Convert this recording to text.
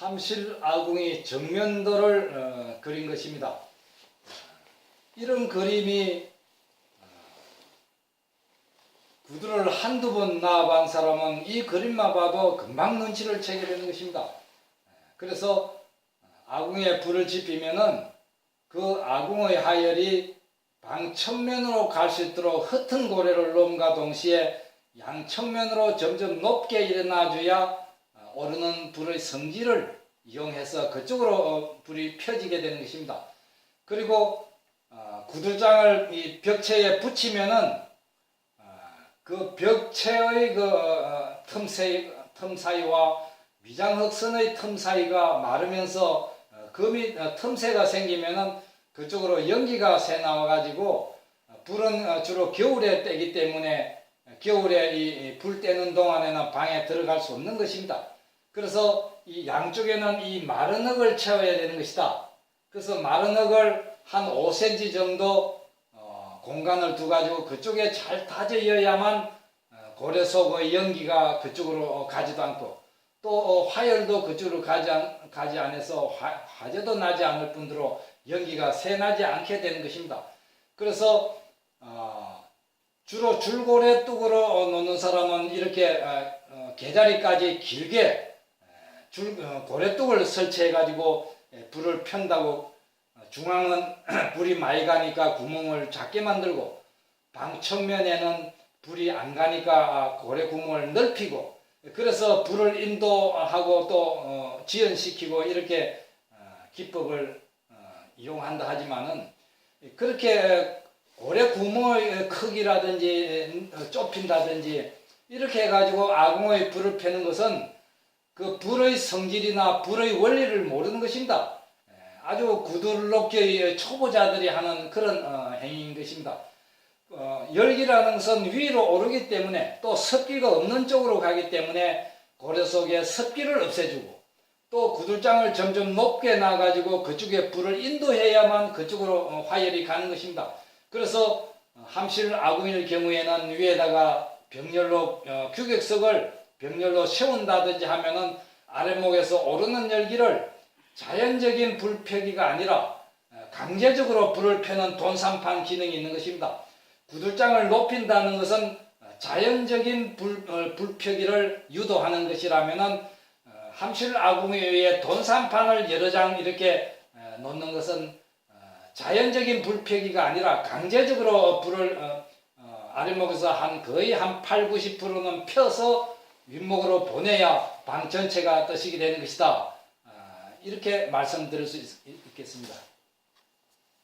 함실 아궁이 정면도를 어, 그린 것입니다. 이런 그림이 어, 구두를 한두 번 나와본 사람은 이 그림만 봐도 금방 눈치를 채게 되는 것입니다. 그래서 아궁이에 불을 지피면은 그 아궁의 하열이 방청면으로 갈 수 있도록 흩은 고래를 놓음과 동시에 양청면으로 점점 높게 일어나줘야 어, 오르는 불의 성질을 이용해서 그쪽으로 어, 불이 펴지게 되는 것입니다. 그리고 어, 구들장을 이 벽체에 붙이면은 어, 그 벽체의 그 어, 틈 사이 틈 사이와 미장흑선의 틈 사이가 마르면서 어, 금이 어, 틈새가 생기면은 그쪽으로 연기가 새 나와 가지고 불은 어, 주로 겨울에 떼기 때문에 겨울에 이 불 떼는 동안에는 방에 들어갈 수 없는 것입니다. 그래서 이 양쪽에는 이 마른 흙을 채워야 되는 것이다. 그래서 마른 흙을 한 5cm 정도 어, 공간을 두 가지고 그쪽에 잘 다져야만 어, 고래 속의 연기가 그쪽으로 어, 가지도 않고 또 어, 화열도 그쪽으로 가지, 않, 가지 않아서 화, 화재도 나지 않을 뿐더러 연기가 새 나지 않게 되는 것입니다. 그래서 어, 주로 줄고래 뚝으로 어, 놓는 사람은 이렇게 어, 어, 개자리까지 길게 에, 줄 어, 고래뚝을 설치해 가지고 불을 편다고 어, 중앙은 불이 많이 가니까 구멍을 작게 만들고 방청면에는 불이 안 가니까 아, 고래 구멍을 넓히고 그래서 불을 인도하고 또 어, 지연시키고 이렇게 어, 기법을 어, 이용한다 하지만은 그렇게 고래 구멍의 크기라든지 어, 좁힌다든지 이렇게 해가지고 아궁의 불을 펴는 것은 그 불의 성질이나 불의 원리를 모르는 것입니다. 에, 아주 구들럽게 초보자들이 하는 그런 어, 행위인 것입니다. 어, 열기라는 것은 위로 오르기 때문에 또 습기가 없는 쪽으로 가기 때문에 고래 속에 습기를 없애주고 또 구들장을 점점 높게 놔가지고 그쪽에 불을 인도해야만 그쪽으로 어, 화열이 가는 것입니다. 그래서 어, 함실 아궁일 경우에는 위에다가 병렬로 어, 규격석을 병렬로 세운다든지 하면은 아래목에서 오르는 열기를 자연적인 불펴기가 아니라 어, 강제적으로 불을 펴는 돈산판 기능이 있는 것입니다. 구들장을 높인다는 것은 어, 자연적인 불, 어, 불펴기를 유도하는 것이라면은 어, 함실 아궁에 의해 돈산판을 여러 장 이렇게 어, 놓는 것은 어, 자연적인 불펴기가 아니라 강제적으로 불을 어, 어, 아랫목에서 한 거의 한 8, 90%는 펴서 윗목으로 보내야 방 전체가 떠시게 되는 것이다. 아, 이렇게 말씀드릴 수 있, 겠습니다